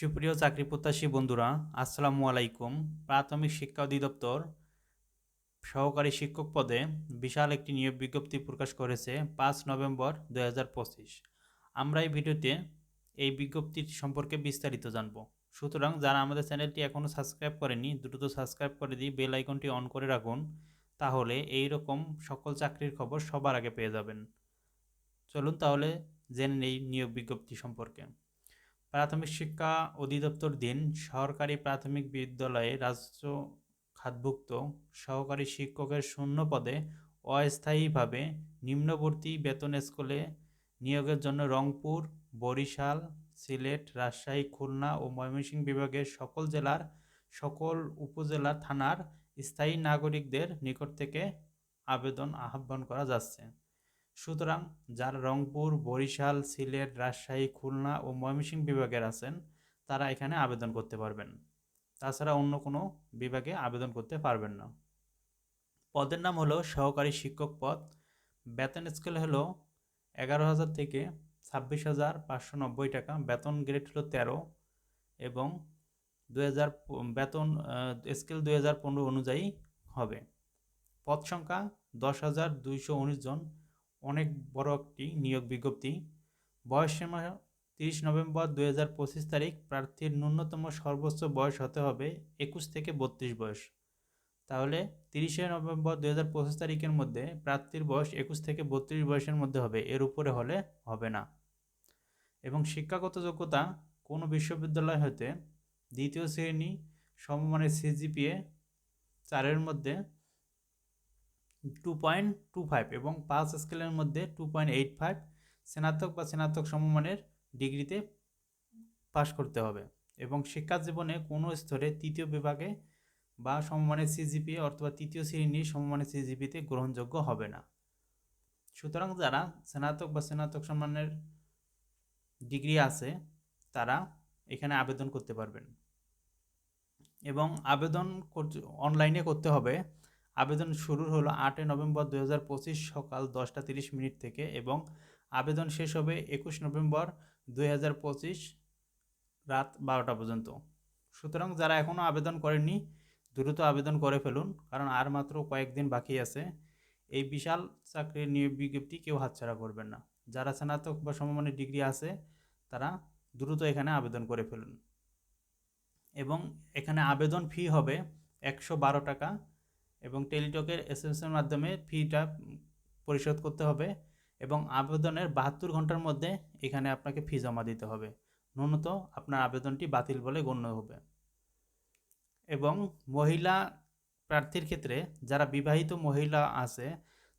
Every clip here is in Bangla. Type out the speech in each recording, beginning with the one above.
সুপ্রিয় চাকরি প্রত্যাশী বন্ধুরা, আসসালামু আলাইকুম। প্রাথমিক শিক্ষা অধিদপ্তর সহকারী শিক্ষক পদে বিশাল একটি নিয়োগ বিজ্ঞপ্তি প্রকাশ করেছে পাঁচ নভেম্বর দু হাজার পঁচিশ। আমরা এই ভিডিওতে এই বিজ্ঞপ্তির সম্পর্কে বিস্তারিত জানব। সুতরাং যারা আমাদের চ্যানেলটি এখনও সাবস্ক্রাইব করেনি দ্রুত সাবস্ক্রাইব করে দিয়ে বেল আইকনটি অন করে রাখুন, তাহলে এই রকম সকল চাকরির খবর সবার আগে পেয়ে যাবেন। চলুন তাহলে জেনে নেই নিয়োগ বিজ্ঞপ্তি সম্পর্কে। প্রাথমিক শিক্ষা অধিদপ্তর দিন সরকারি প্রাথমিক বিদ্যালয়ে রাজ্য খাতভুক্ত সহকারী শিক্ষকের শূন্য পদে অস্থায়ীভাবে নিম্নবর্তী বেতন স্কুলে নিয়োগের জন্য রংপুর, বরিশাল, সিলেট, রাজশাহী, খুলনা ও ময়মনসিংহ বিভাগের সকল জেলার সকল উপজেলা থানার স্থায়ী নাগরিকদের নিকট থেকে আবেদন আহ্বান করা যাচ্ছে। সুতরাং যারা রংপুর, বরিশাল, সিলেট, রাজশাহী, খুলনা ও ময়মনসিংহ বিভাগের আছেন, তারা এখানে আবেদন করতে পারবেন। তাছাড়া অন্য কোনো বিভাগে আবেদন করতে পারবেন না। পদের নাম হলো সহকারী শিক্ষক পদ। বেতন স্কেল হলো এগারো হাজার থেকে ছাব্বিশ হাজার পাঁচশো নব্বই টাকা। বেতন গ্রেড হলো তেরো এবং দু হাজার বেতন স্কেল দুই হাজার পনেরো অনুযায়ী হবে। পদ সংখ্যা দশ হাজার দুইশো উনিশ জন। অনেক বড় একটি নিয়োগ বিজ্ঞপ্তি। বয়স সীমা তিরিশ নভেম্বর দুই হাজার পঁচিশ তারিখ, প্রার্থীর ন্যূনতম সর্বোচ্চ বয়স হতে হবে একুশ থেকে বত্রিশ বয়স। তাহলে তিরিশে নভেম্বর দুই হাজার পঁচিশ তারিখের মধ্যে প্রার্থীর বয়স একুশ থেকে বত্রিশ বয়সের মধ্যে হবে, এর উপরে হলে হবে না। এবং শিক্ষাগত যোগ্যতা, কোনো বিশ্ববিদ্যালয় হতে দ্বিতীয় শ্রেণি সমমানের সিজিপিএ চারের মধ্যে টু পয়েন্ট টু ফাইভ এবং পাঁচ স্কেলের মধ্যে টু পয়েন্ট এইট ফাইভ স্নাতক বা স্নাতক সমমানের ডিগ্রিতে পাশ করতে হবে এবং শিক্ষা জীবনে কোনো স্তরে তৃতীয় বিভাগে বা সমমানের সিজিপি অথবা তৃতীয় শ্রেণির সমমানের সিজিপিতে গ্রহণযোগ্য হবে না। সুতরাং যারা স্নাতক বা স্নাতক সম্মানের ডিগ্রি আছে, তারা এখানে আবেদন করতে পারবেন। এবং আবেদন অনলাইনে করতে হবে। আবেদন শুরু হলো আটই নভেম্বর দুই হাজার পঁচিশ সকাল দশটা তিরিশ মিনিট থেকে এবং আবেদন শেষ হবে একুশ নভেম্বর দুই হাজার পঁচিশ রাত বারোটা পর্যন্ত। সুতরাং যারা এখনও আবেদন করেননি, দ্রুত আবেদন করে ফেলুন, কারণ আর মাত্র কয়েকদিন বাকি আছে। এই বিশাল চাকরির নিয়োগ বিজ্ঞপ্তি কেউ হাতছাড়া করবেন না। যারা স্নাতক বা সমমানের ডিগ্রি আছে, তারা দ্রুত এখানে আবেদন করে ফেলুন। এবং এখানে আবেদন ফি হবে একশো বারো টাকা। এবং টেলিটকের এসএমএসের মাধ্যমে ফিটা পরিশোধ করতে হবে এবং আবেদনের বাহাত্তর ঘণ্টার মধ্যে এখানে আপনাকে ফি জমা দিতে হবে। ন্যূনত আপনার আবেদনটি বাতিল বলে গণ্য হবে। এবং মহিলা প্রার্থীর ক্ষেত্রে যারা বিবাহিত মহিলা আছে,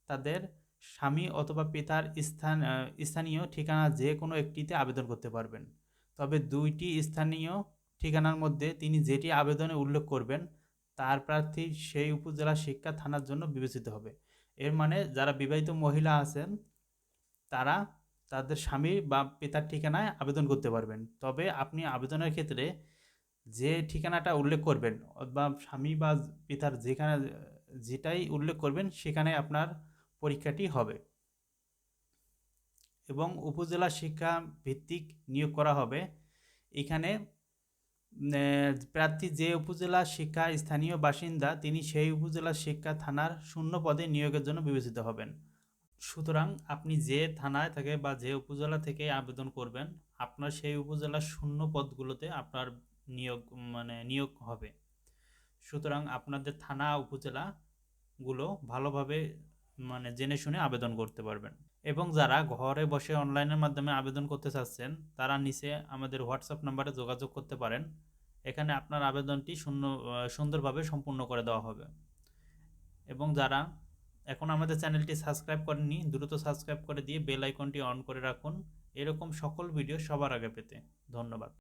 তাদের স্বামী অথবা পিতার স্থান স্থানীয় ঠিকানা যে কোনো একটিতে আবেদন করতে পারবেন। তবে দুইটি স্থানীয় ঠিকানার মধ্যে তিনি যেটি আবেদনে উল্লেখ করবেন তার প্রার্থী সেই উপজেলা শিক্ষা থানার জন্য বিবেচিত হবে। এর মানে যারা বিবাহিত মহিলা আছেন, তারা তাদের স্বামী বা পিতার ঠিকানায় আবেদন করতে পারবেন। তবে আপনি আবেদনের ক্ষেত্রে যে ঠিকানাটা উল্লেখ করবেন বা স্বামী বা পিতার যেখানে, যেটাই উল্লেখ করবেন, সেখানে আপনার পরীক্ষাটি হবে। এবং উপজেলা শিক্ষা ভিত্তিক নিয়োগ করা হবে। এখানে প্রার্থী যে উপজেলা শিক্ষা স্থানীয় বাসিন্দা, তিনি সেই উপজেলা শিক্ষা থানার শূন্য পদে নিয়োগের জন্য বিবেচিত হবেন। সুতরাং আপনি যে থানায় থেকে বা যে উপজেলা থেকে আবেদন করবেন, আপনার সেই উপজেলার শূন্য পদগুলোতে আপনার নিয়োগ মানে নিয়োগ হবে। সুতরাং আপনাদের থানা উপজেলাগুলো ভালোভাবে মানে জেনে শুনে আবেদন করতে পারবেন। এবং যারা ঘরে বসে অনলাইনের মাধ্যমে আবেদন করতে চাচ্ছেন, তারা নিচে আমাদের হোয়াটসঅ্যাপ নাম্বারে যোগাযোগ করতে পারেন। এখানে আপনার আবেদনটি শূন্য সুন্দরভাবে সম্পূর্ণ করে দেওয়া হবে। এবং যারা এখন আমাদের চ্যানেলটি সাবস্ক্রাইব করেননি, দ্রুত সাবস্ক্রাইব করে দিয়ে বেল আইকনটি অন করে রাখুন। এরকম সকল ভিডিও সবার আগে পেতে। ধন্যবাদ।